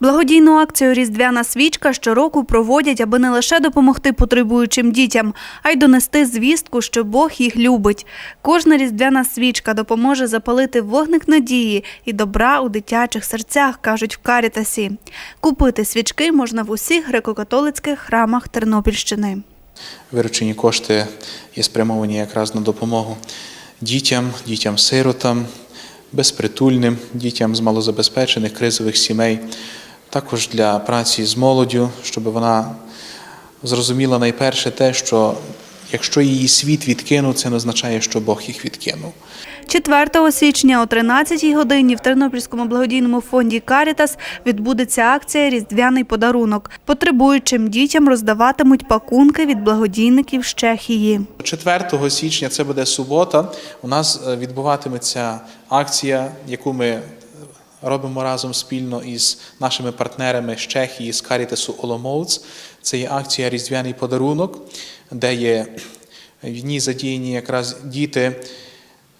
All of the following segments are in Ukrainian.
Благодійну акцію Різдвяна свічка щороку проводять, аби не лише допомогти потребуючим дітям, а й донести звістку, що Бог їх любить. Кожна різдвяна свічка допоможе запалити вогник надії і добра у дитячих серцях, кажуть в Карітасі. Купити свічки можна в усіх греко-католицьких храмах Тернопільщини. Виручені кошти є спрямовані якраз на допомогу дітям, дітям-сиротам, безпритульним, дітям з малозабезпечених кризових сімей, також для праці з молоддю, щоб вона зрозуміла найперше те, що якщо її світ відкинув, це не означає, що Бог їх відкинув. 4 січня о 13 годині в Тернопільському благодійному фонді Карітас відбудеться акція Різдвяний подарунок. Потребуючим дітям роздаватимуть пакунки від благодійників з Чехії. 4 січня, це буде субота, у нас е, відбуватиметься акція, яку ми робимо разом спільно із нашими партнерами з Чехії, з Карітесу Оломовц. Це є акція Різдвяний подарунок, де є в ній задіяні якраз діти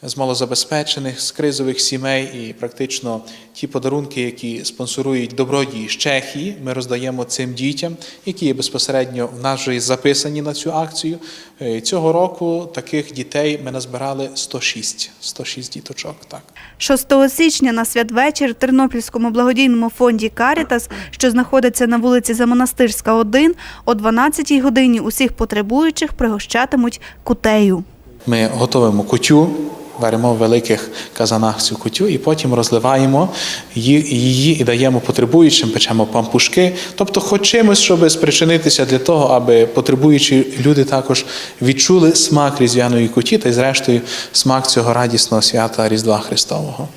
з малозабезпечених, з кризових сімей, і практично ті подарунки, які спонсорують добродії з Чехії, ми роздаємо цим дітям, які є безпосередньо в нас вже записані на цю акцію. Е, Цього року таких дітей ми назбирали 106, 106 діточок. Так. 6 січня на святвечір в Тернопільському благодійному фонді Карітас, що знаходиться на вулиці Замонастирська, 1, о 12 годині усіх потребуючих пригощатимуть кутею. Ми готуємо кутю, варимо в великих казанах цю кутю і потім розливаємо її, і даємо потребуючим, печемо пампушки. Тобто, хоч щоб спричинитися для того, аби потребуючі люди також відчули смак різдвяної куті та й, зрештою, смак цього радісного свята Різдва Христового.